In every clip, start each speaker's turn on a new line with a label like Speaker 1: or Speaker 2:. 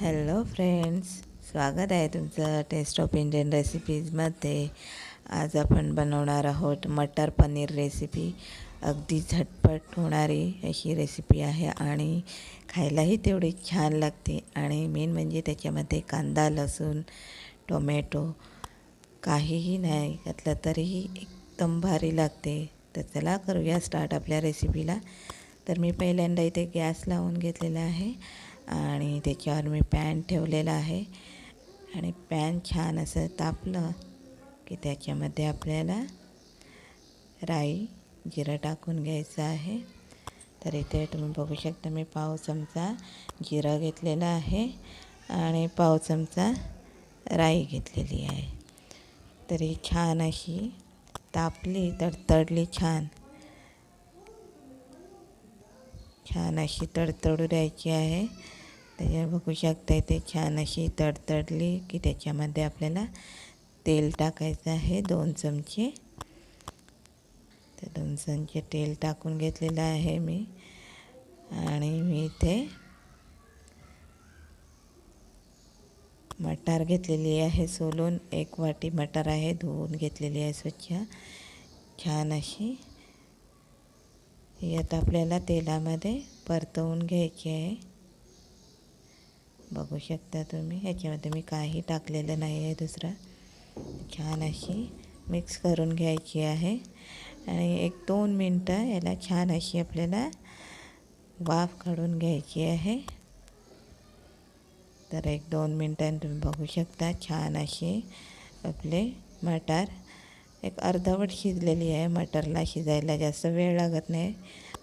Speaker 1: Hello friends स्वागत आहे तुमचं टेस्ट ऑफ इंडियन रेसिपीजमध्ये आज आपण बनवणार आहोत मटर पनीर रेसिपी अगदी झटपट होणारी अशी रेसिपी आहे आणि खायलाही तेवढी छान लागते. आणि मेन म्हणजे त्याच्यामध्ये कांदा लसूण टोमॅटो काहीही नाही घातलं तरीही एकदम भारी लागते. तर चला करूया स्टार्ट आपल्या रेसिपीला तर मी पहिल्यांदा इथे गॅस लावून घेतलेला आहे. आणि त्याच्यावर मी पॅन ठेवलेला आहे. आणि पॅन छान असं तापलं की त्याच्यामध्ये आपल्याला राई जिरं टाकून घ्यायचं आहे. तर इथे तुम्ही बघू शकता मी पाव चमचा जिरं घेतलेला आहे आणि पाव चमचा राई घेतलेली आहे. तरी छान अशी तापली तडतडली छान. छान अशी तडतडू द्यायची आहे. त्याच्यावर बघू शकता इथे छान अशी तडतडली की त्याच्यामध्ये आपल्याला तेल टाकायचं आहे दोन चमचे. तर दोन चमचे तेल टाकून घेतलेलं आहे मी. आणि मी इथे मटार घेतलेली आहे सोलून. एक वाटी मटार आहे धुवून घेतलेली आहे स्वच्छ. छान अशी. ही आता आपल्याला तेलामध्ये परतवून घ्यायची आहे. बघू शकता तुम्ही. ह्याच्यामध्ये मी काही टाकलेलं नाही आहे दुसरं. छान अशी मिक्स करून घ्यायची आहे. आणि एक दोन मिनटं याला छान अशी आपल्याला वाफ काढून घ्यायची आहे. तर एक दोन मिनटांनी तुम्ही बघू शकता. छान अशी आपले मटार. एक अर्धवट शिजलेली आहे मटरला शिजायला. जास्त वेळ लागत नाही.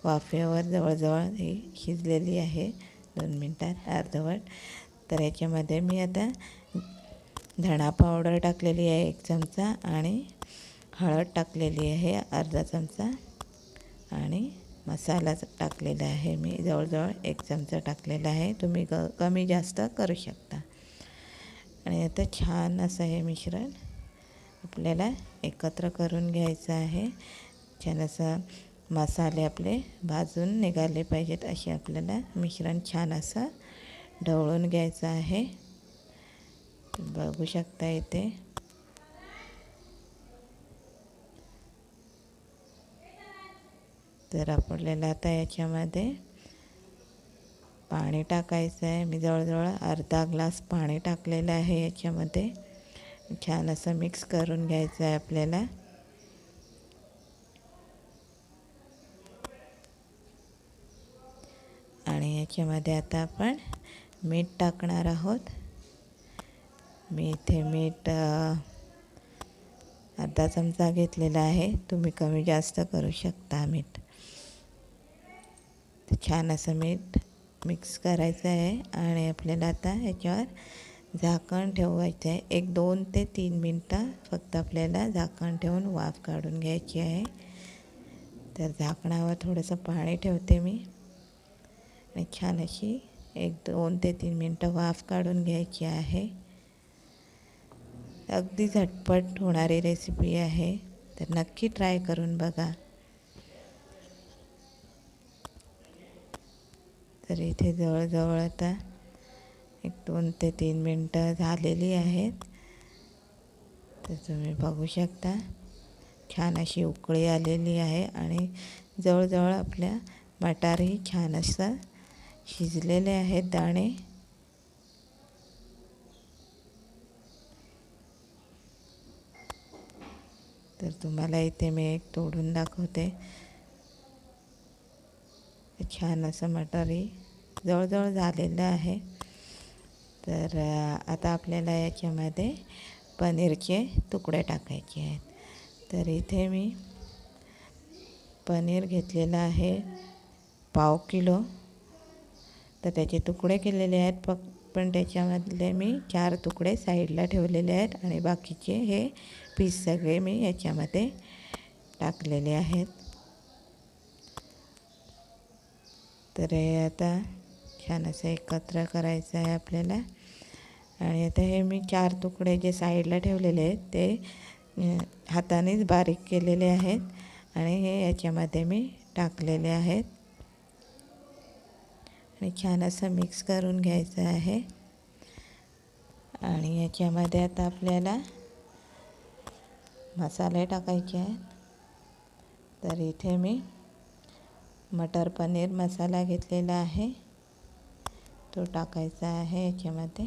Speaker 1: वाफेवर जवळजवळ ही शिजलेली आहे. दोन मिनटात अर्धवट. तर याच्यामध्ये मी आता धणा पावडर टाकलेली आहे एक चमचा आणि हळद टाकलेली आहे अर्धा चमचा आणि मसाला टाकलेला आहे मी. जवळजवळ एक चमचा टाकलेला आहे. तुम्ही क कमी जास्त करू शकता. आणि आता छान असं हे मिश्रण आपल्याला एकत्र करून घ्यायचं आहे. छान असं मसाले आपले भाजून निघाले पाहिजेत असे आपल्याला मिश्रण छान असं ढवळून घ्यायचं आहे. बघू शकता इथे. तर आपल्याला आता याच्यामध्ये पाणी टाकायचं आहे. मी जवळजवळ अर्धा ग्लास पाणी टाकलेलं आहे याच्यामध्ये. छान असं मिक्स करून घ्यायचं आहे आपल्याला. आणि याच्यामध्ये आता आपण मीठ टाकणार आहोत. मी इथे मीठ अर्धा चमचा घेतलेला आहे. तुम्ही कमी जास्त करू शकता मीठ. छान असं मीठ मिक्स करायचं आहे आणि आपल्याला आता ह्याच्यावर झाकण ठेवायचं आहे. एक दोन ते तीन मिनटं फक्त आपल्याला झाकण ठेवून वाफ काढून घ्यायची आहे. तर झाकणावर थोडंसं पाणी ठेवते मी. आणि छान अशी एक दोन ते तीन मिनटं वाफ काढून घ्यायची आहे. अगदी झटपट होणारी रेसिपी आहे. तर नक्की ट्राय करून बघा. तर इथे जवळजवळ आता एक दोन ते तीन मिनटं झालेली आहेत. तर तुम्ही बघू शकता छान अशी उकळी आलेली आहे आणि जवळजवळ आपल्या मटारही छान असं शिजलेले आहेत दाणे. तर तुम्हाला इथे मी एक तोडून दाखवते. छान असं मटरी जवळजवळ झालेलं आहे. तर आता आपल्याला याच्यामध्ये पनीरचे तुकडे टाकायचे आहेत. तर इथे मी पनीर घेतलेलं आहे पाव किलो. तर त्याचे तुकडे केलेले आहेत प पण त्याच्यामधले मी चार तुकडे साईडला ठेवलेले आहेत आणि बाकीचे हे पीस सगळे मी याच्यामध्ये टाकलेले आहेत. तर हे आता छान असं एकत्र करायचं आहे आपल्याला. आणि आता हे मी चार तुकडे जे साईडला ठेवलेले आहेत ते हातानेच बारीक केलेले आहेत. आणि हे याच्यामध्ये मी टाकलेले आहेत. आणि छान असं मिक्स करून घ्यायचं आहे. आणि याच्यामध्ये आता आपल्याला मसाले टाकायचे आहेत. तर इथे मी मटर पनीर मसाला घेतलेला आहे. तो टाकायचा आहे याच्यामध्ये.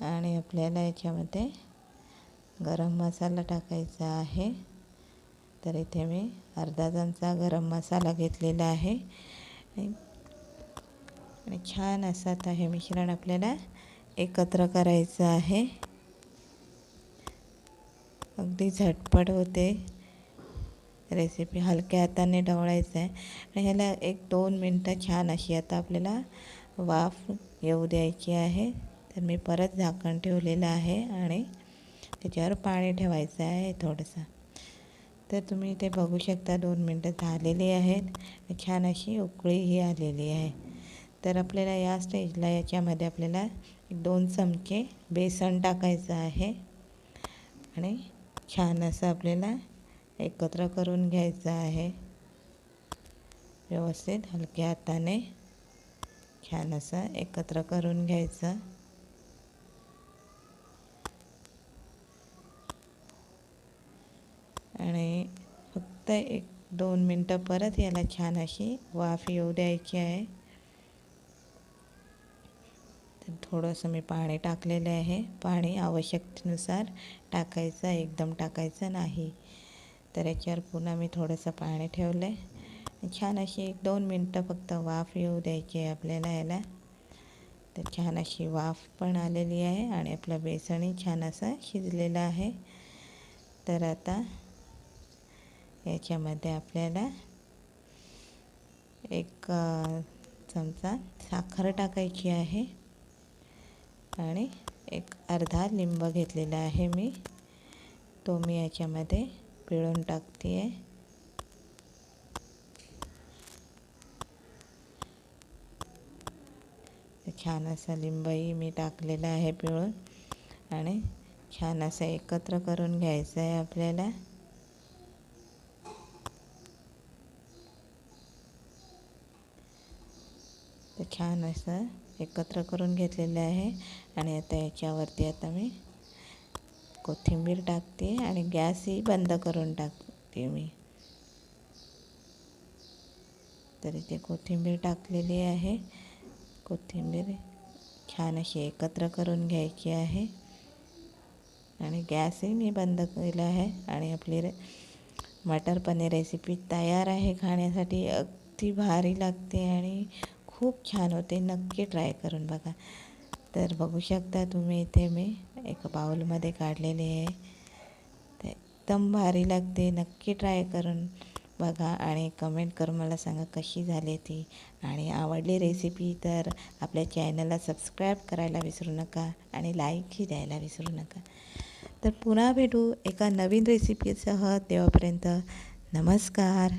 Speaker 1: आणि आपल्याला याच्यामध्ये गरम मसाला टाकायचा आहे. तर इथे मी अर्धा चमचा गरम मसाला घेतलेला आहे. आणि छान असं आता हे मिश्रण आपल्याला एकत्र करायचं आहे. अगदी झटपट होते. रेसिपी हलक्या हाताने ढवळायचं आहे. आणि ह्याला एक दोन मिनटं छान अशी आता आपल्याला वाफ येऊ द्यायची आहे. तर मी परत झाकण ठेवलेलं आहे आणि त्याच्यावर पाणी ठेवायचं आहे थोडंसं. तर तुम्ही इथे बघू शकता दोन मिनटं झालेली आहेत. छान अशी उकळीही आलेली आहे. तर आपल्याला या स्टेजला याच्यामध्ये आपल्याला दोन चमचे बेसन टाकायचं आहे. आणि छान असं आपल्याला एकत्र करून घ्यायचं आहे. व्यवस्थित हलक्या हाताने छान असं एकत्र करून घ्यायचं. आणि फक्त एक दोन मिनटं परत याला छान अशी वाफ येऊ द्यायची आहे. तर थोडंसं मी पाणी टाकलेलं आहे. पाणी आवश्यकतेनुसार टाकायचं एकदम टाकायचं नाही. तर याच्यावर पुन्हा मी थोडंसं पाणी ठेवलं आहे छान अशी एक दोन मिनटं फक्त वाफ येऊ द्यायची आहे आपल्याला याला. तर छान अशी वाफ पण आलेली आहे आणि आपलं बेसनही छान असं शिजलेलं आहे. तर आता याच्यामध्ये आपल्याला एक चमचा साखर टाकायची आहे. आणि एक अर्धा लिंब घेतलेला आहे मी. तो मी याच्यामध्ये पिळून टाकते आहे छान असा लिंबही मी टाकलेला आहे पिळून. आणि छान असं एकत्र करून घ्यायचं आहे आपल्याला. तर छान असं एकत्र करून घेतलेलं आहे. आणि आता याच्यावरती आता मी कोथिंबीर टाकते आणि गॅसही बंद करून टाकते मी. तर इथे कोथिंबीर टाकलेली आहे. कोथिंबीर छान अशी एकत्र करून घ्यायची आहे. आणि गॅसही मी बंद केला आहे. आणि आपली रे मटर पनीर रेसिपी तयार आहे खाण्यासाठी. अगदी भारी लागते आणि खूप छान होते. नक्की ट्राय करून बघा. तर बघू शकता तुम्ही इथे मी एका बाऊलमध्ये काढलेले आहे. ते एकदम भारी लागते. नक्की ट्राय करून बघा आणि कमेंट करून मला सांगा कशी झाली ती. आणि आवडली रेसिपी तर आपल्या चॅनलला सबस्क्राईब करायला विसरू नका आणि लाईकही द्यायला विसरू नका. तर पुन्हा भेटू एका नवीन रेसिपीसह तेव्हापर्यंत नमस्कार.